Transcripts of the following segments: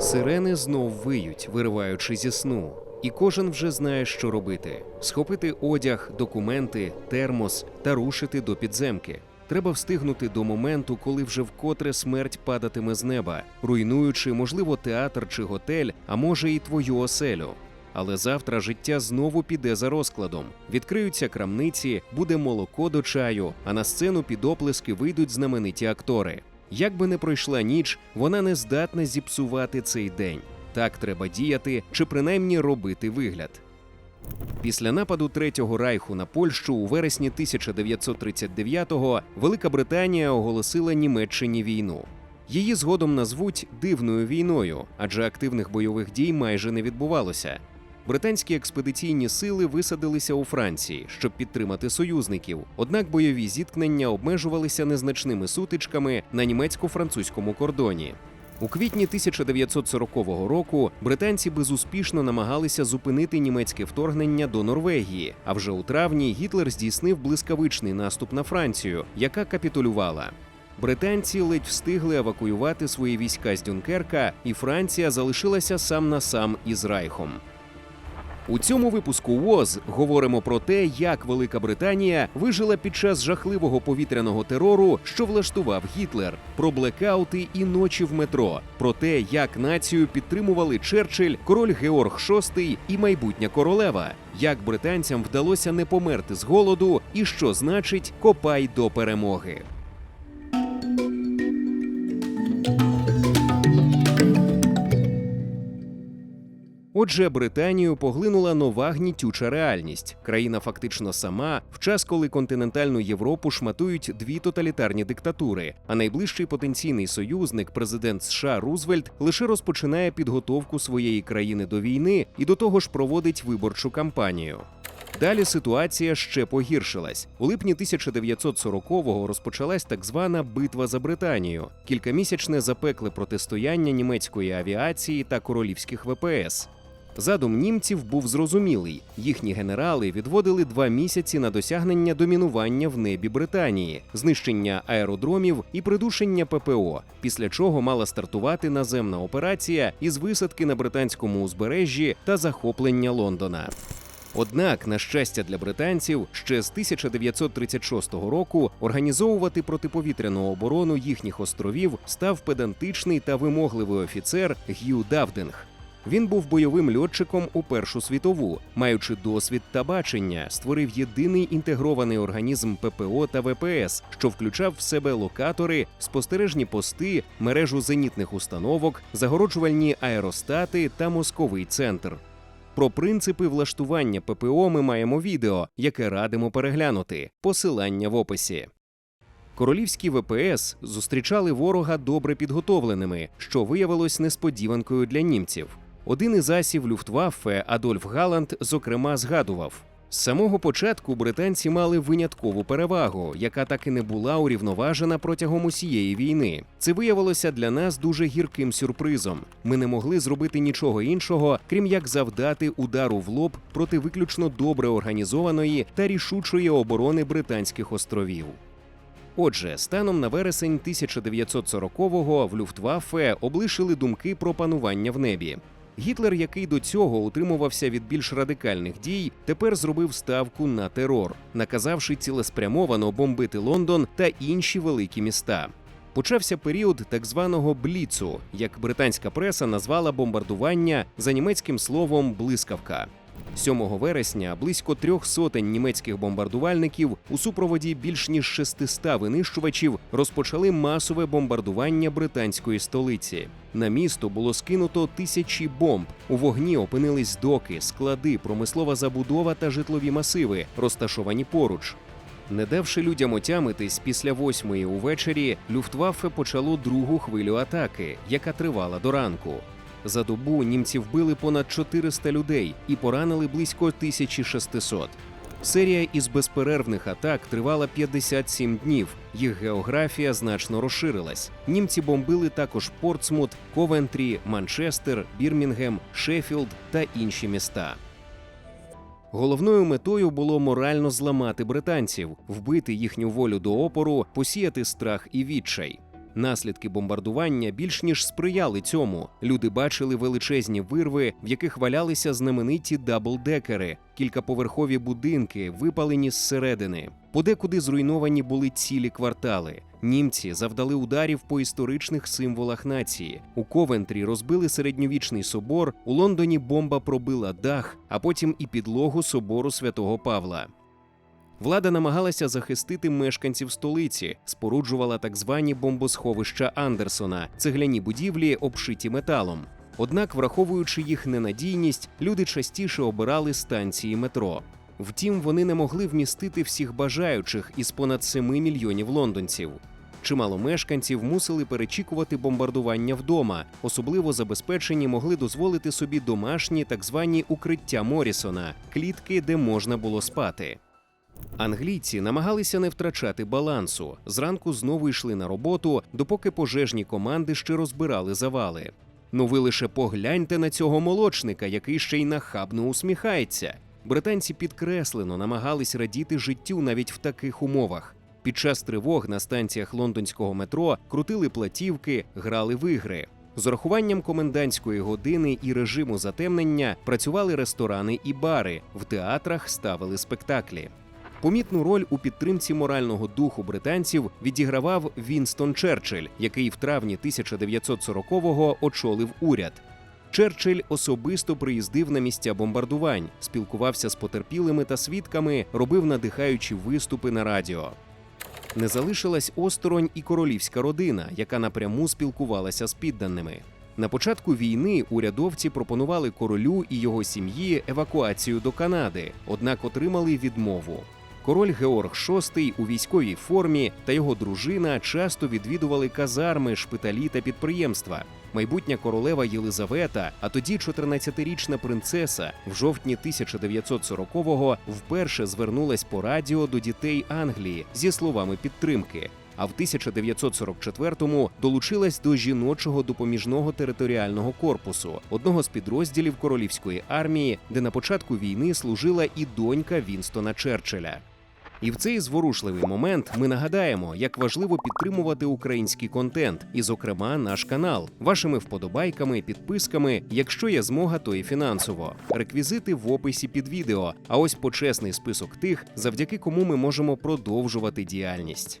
Сирени знов виють, вириваючи зі сну. І кожен вже знає, що робити: схопити одяг, документи, термос та рушити до підземки. Треба встигнути до моменту, коли вже вкотре смерть падатиме з неба, руйнуючи, можливо, театр чи готель, а може, і твою оселю. Але завтра життя знову піде за розкладом. Відкриються крамниці, буде молоко до чаю, а на сцену під оплески вийдуть знамениті актори. Як би не пройшла ніч, вона не здатна зіпсувати цей день. Так треба діяти чи принаймні робити вигляд. Після нападу Третього райху на Польщу у вересні 1939-го Велика Британія оголосила Німеччині війну. Її згодом назвуть дивною війною, адже активних бойових дій майже не відбувалося. Британські експедиційні сили висадилися у Франції, щоб підтримати союзників. Однак бойові зіткнення обмежувалися незначними сутичками на німецько-французькому кордоні. У квітні 1940 року британці безуспішно намагалися зупинити німецьке вторгнення до Норвегії. А вже у травні Гітлер здійснив блискавичний наступ на Францію, яка капітулювала. Британці ледь встигли евакуювати свої війська з Дюнкерка, і Франція залишилася сам на сам із Райхом. У цьому випуску ВОЗ говоримо про те, як Велика Британія вижила під час жахливого повітряного терору, що влаштував Гітлер, про блекаути і ночі в метро, про те, як націю підтримували Черчилль, король Георг VI і майбутня королева, як британцям вдалося не померти з голоду, і що значить копай до перемоги. Отже, Британію поглинула нова гнітюча реальність. Країна фактично сама в час, коли континентальну Європу шматують дві тоталітарні диктатури. А найближчий потенційний союзник, президент США Рузвельт, лише розпочинає підготовку своєї країни до війни і до того ж проводить виборчу кампанію. Далі ситуація ще погіршилась. У липні 1940-го розпочалась так звана битва за Британію, кількамісячне запекле протистояння німецької авіації та королівських ВПС. Задум німців був зрозумілий. Їхні генерали відводили два місяці на досягнення домінування в небі Британії, знищення аеродромів і придушення ППО. Після чого мала стартувати наземна операція із висадки на британському узбережжі та захоплення Лондона. Однак, на щастя для британців, ще з 1936 року організовувати протиповітряну оборону їхніх островів став педантичний та вимогливий офіцер Г'ю Давдинг. Він був бойовим льотчиком у Першу світову, маючи досвід та бачення, створив єдиний інтегрований організм ППО та ВПС, що включав в себе локатори, спостережні пости, мережу зенітних установок, загороджувальні аеростати та мозковий центр. Про принципи влаштування ППО ми маємо відео, яке радимо переглянути. Посилання в описі. Королівські ВПС зустрічали ворога добре підготовленими, що виявилось несподіванкою для німців. Один із асів Люфтваффе Адольф Галанд, зокрема, згадував. З самого початку британці мали виняткову перевагу, яка так і не була урівноважена протягом усієї війни. Це виявилося для нас дуже гірким сюрпризом. Ми не могли зробити нічого іншого, крім як завдати удару в лоб проти виключно добре організованої та рішучої оборони Британських островів. Отже, станом на вересень 1940-го в Люфтваффе облишили думки про панування в небі. Гітлер, який до цього утримувався від більш радикальних дій, тепер зробив ставку на терор, наказавши цілеспрямовано бомбити Лондон та інші великі міста. Почався період так званого бліцу, як британська преса назвала бомбардування за німецьким словом блискавка. 7 вересня близько трьох сотень німецьких бомбардувальників у супроводі більш ніж 600 винищувачів розпочали масове бомбардування британської столиці. На місто було скинуто тисячі бомб. У вогні опинились доки, склади, промислова забудова та житлові масиви, розташовані поруч. Не давши людям отямитись, після восьмої увечері Люфтваффе почало другу хвилю атаки, яка тривала до ранку. За добу німці вбили понад 400 людей і поранили близько 1600. Серія із безперервних атак тривала 57 днів. Їх географія значно розширилась. Німці бомбили також Портсмут, Ковентрі, Манчестер, Бірмінгем, Шеффілд та інші міста. Головною метою було морально зламати британців, вбити їхню волю до опору, посіяти страх і відчай. Наслідки бомбардування більш ніж сприяли цьому. Люди бачили величезні вирви, в яких валялися знамениті даблдекери, кількаповерхові будинки, випалені зсередини. Подекуди зруйновані були цілі квартали. Німці завдали ударів по історичних символах нації. У Ковентрі розбили середньовічний собор, у Лондоні бомба пробила дах, а потім і підлогу собору святого Павла. Влада намагалася захистити мешканців столиці, споруджувала так звані бомбосховища Андерсона, цегляні будівлі, обшиті металом. Однак, враховуючи їх ненадійність, люди частіше обирали станції метро. Втім, вони не могли вмістити всіх бажаючих із понад 7 мільйонів лондонців. Чимало мешканців мусили перечікувати бомбардування вдома. Особливо забезпечені могли дозволити собі домашні так звані укриття Морісона, клітки, де можна було спати. Англійці намагалися не втрачати балансу. Зранку знову йшли на роботу, допоки пожежні команди ще розбирали завали. Ну ви лише погляньте на цього молочника, який ще й нахабно усміхається. Британці підкреслено намагались радіти життю навіть в таких умовах. Під час тривог на станціях лондонського метро крутили платівки, грали в ігри. З урахуванням комендантської години і режиму затемнення працювали ресторани і бари, в театрах ставили спектаклі. Помітну роль у підтримці морального духу британців відігравав Вінстон Черчилль, який в травні 1940-го очолив уряд. Черчилль особисто приїздив на місця бомбардувань, спілкувався з потерпілими та свідками, робив надихаючі виступи на радіо. Не залишилась осторонь і королівська родина, яка напряму спілкувалася з підданими. На початку війни урядовці пропонували королю і його сім'ї евакуацію до Канади, однак отримали відмову. Король Георг VI у військовій формі та його дружина часто відвідували казарми, шпиталі та підприємства. Майбутня королева Єлизавета, а тоді 14-річна принцеса, в жовтні 1940-го вперше звернулась по радіо до дітей Англії зі словами підтримки. А в 1944-му долучилась до жіночого допоміжного територіального корпусу, одного з підрозділів королівської армії, де на початку війни служила і донька Вінстона Черчилля. І в цей зворушливий момент ми нагадаємо, як важливо підтримувати український контент, і, зокрема, наш канал, вашими вподобайками, підписками, якщо є змога, то і фінансово. Реквізити в описі під відео. А ось почесний список тих, завдяки кому ми можемо продовжувати діяльність.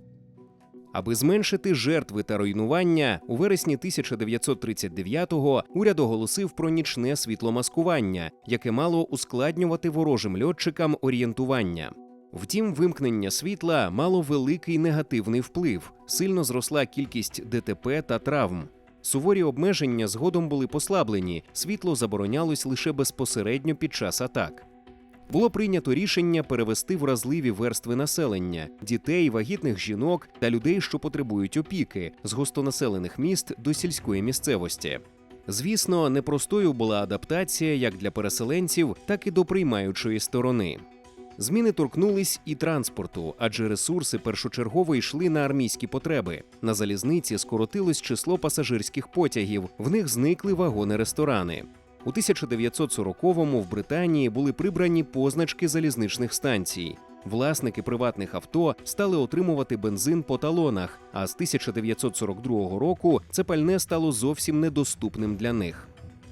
Аби зменшити жертви та руйнування, у вересні 1939-го уряд оголосив про нічне світломаскування, яке мало ускладнювати ворожим льотчикам орієнтування. Втім, вимкнення світла мало великий негативний вплив, сильно зросла кількість ДТП та травм. Суворі обмеження згодом були послаблені, світло заборонялось лише безпосередньо під час атак було прийнято рішення перевести вразливі верстви населення дітей, вагітних жінок та людей, що потребують опіки, з густонаселених міст до сільської місцевості. Звісно, непростою була адаптація як для переселенців, так і до приймаючої сторони. Зміни торкнулись і транспорту, адже ресурси першочергово йшли на армійські потреби. На залізниці скоротилось число пасажирських потягів, в них зникли вагони-ресторани. У 1940-му в Британії були прибрані позначки залізничних станцій. Власники приватних авто стали отримувати бензин по талонах. А з 1942 року це пальне стало зовсім недоступним для них.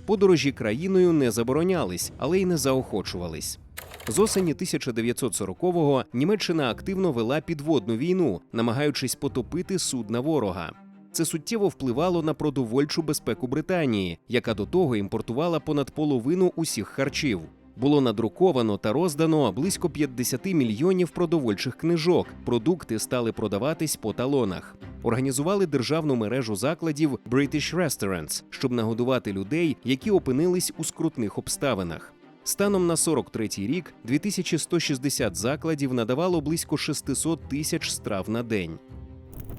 Подорожі країною не заборонялись, але й не заохочувались. З осені 1940-го Німеччина активно вела підводну війну, намагаючись потопити судна ворога. Це суттєво впливало на продовольчу безпеку Британії, яка до того імпортувала понад половину усіх харчів. Було надруковано та роздано близько 50 мільйонів продовольчих книжок. Продукти стали продаватись по талонах. Організували державну мережу закладів British Restaurants, щоб нагодувати людей, які опинились у скрутних обставинах. Станом на 43-й рік 2160 закладів надавало близько 600 тисяч страв на день.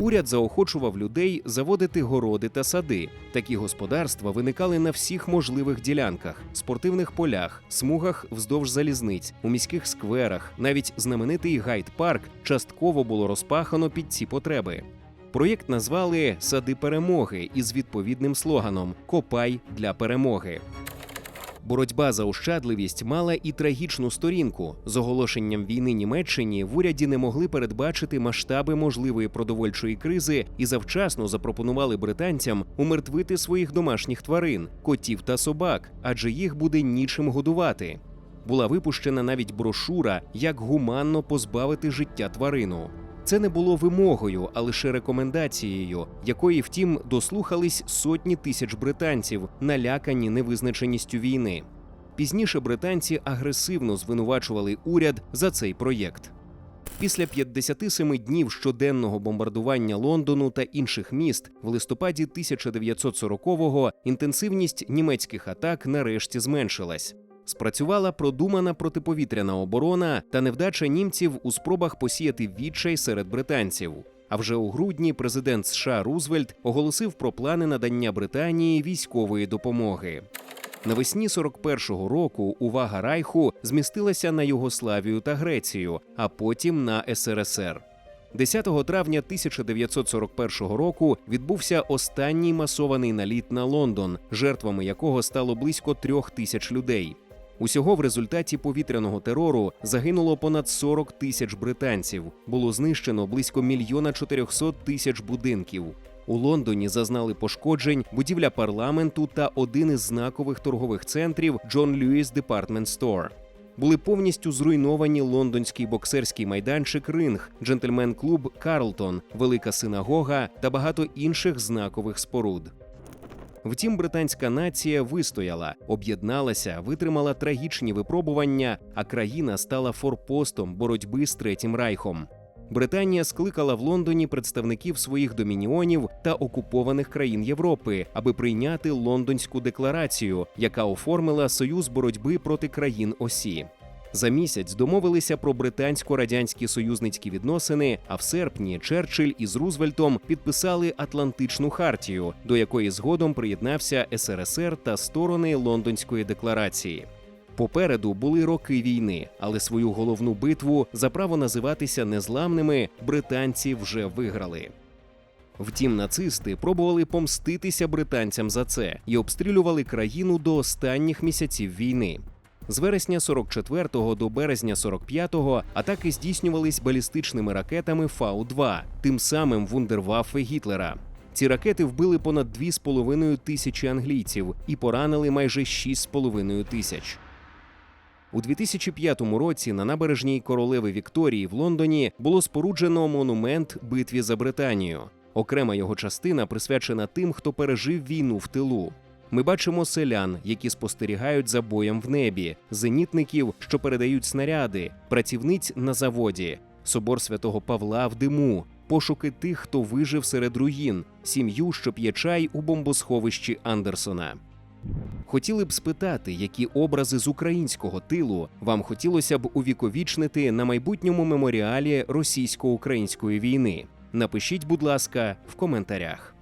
Уряд заохочував людей заводити городи та сади. Такі господарства виникали на всіх можливих ділянках: спортивних полях, смугах вздовж залізниць, у міських скверах. Навіть знаменитий гайд-парк частково було розпахано під ці потреби. Проєкт назвали Сади перемоги із відповідним слоганом Копай для перемоги. Боротьба за ощадливість мала і трагічну сторінку. З оголошенням війни Німеччині в уряді не могли передбачити масштаби можливої продовольчої кризи і завчасно запропонували британцям умертвити своїх домашніх тварин, котів та собак, адже їх буде нічим годувати. Була випущена навіть брошура, як гуманно позбавити життя тварину. Це не було вимогою, а лише рекомендацією, якої, втім, дослухались сотні тисяч британців, налякані невизначеністю війни. Пізніше британці агресивно звинувачували уряд за цей проєкт. Після 57 днів щоденного бомбардування Лондону та інших міст в листопаді 1940-го інтенсивність німецьких атак нарешті зменшилась. Спрацювала продумана протиповітряна оборона та невдача німців у спробах посіяти відчай серед британців. А вже у грудні президент США Рузвельт оголосив про плани надання Британії військової допомоги. Навесні 41-го року увага Райху змістилася на Югославію та Грецію, а потім на СРСР. 10 травня 1941 року відбувся останній масований наліт на Лондон, жертвами якого стало близько трьох тисяч людей. Усього в результаті повітряного терору загинуло понад 40 тисяч британців. Було знищено близько мільйона 400 тисяч будинків. У Лондоні зазнали пошкоджень будівля парламенту та один із знакових торгових центрів Джон Льюіс Департмент Стор. Були повністю зруйновані лондонський боксерський майданчик Ринг, джентльмен-клуб Карлтон, велика синагога та багато інших знакових споруд. Втім, британська нація вистояла, об'єдналася, витримала трагічні випробування, а країна стала форпостом боротьби з третім райхом. Британія скликала в Лондоні представників своїх домініонів та окупованих країн Європи, аби прийняти лондонську декларацію, яка оформила союз боротьби проти країн осі. За місяць домовилися про британсько-радянські союзницькі відносини. А в серпні Черчилль із Рузвельтом підписали Атлантичну хартію, до якої згодом приєднався СРСР та сторони Лондонської декларації. Попереду були роки війни, але свою головну битву за право називатися незламними британці вже виграли. Втім, нацисти пробували помститися британцям за це і обстрілювали країну до останніх місяців війни. З вересня 44-го до березня 45-го атаки здійснювались балістичними ракетами Фау-2, тим самим вундерваффе Гітлера. Ці ракети вбили понад 2,5 тисячі англійців і поранили майже 6,5 тисяч. У 2005 році на набережній королеви Вікторії в Лондоні було споруджено монумент битві за Британію. Окрема його частина присвячена тим, хто пережив війну в тилу. Ми бачимо селян, які спостерігають за боєм в небі, зенітників, що передають снаряди, працівниць на заводі, собор святого Павла в диму, пошуки тих, хто вижив серед руїн, сім'ю, що п'є чай у бомбосховищі Андерсона. Хотіли б спитати, які образи з українського тилу вам хотілося б увіковічнити на майбутньому меморіалі російсько-української війни. Напишіть, будь ласка, в коментарях.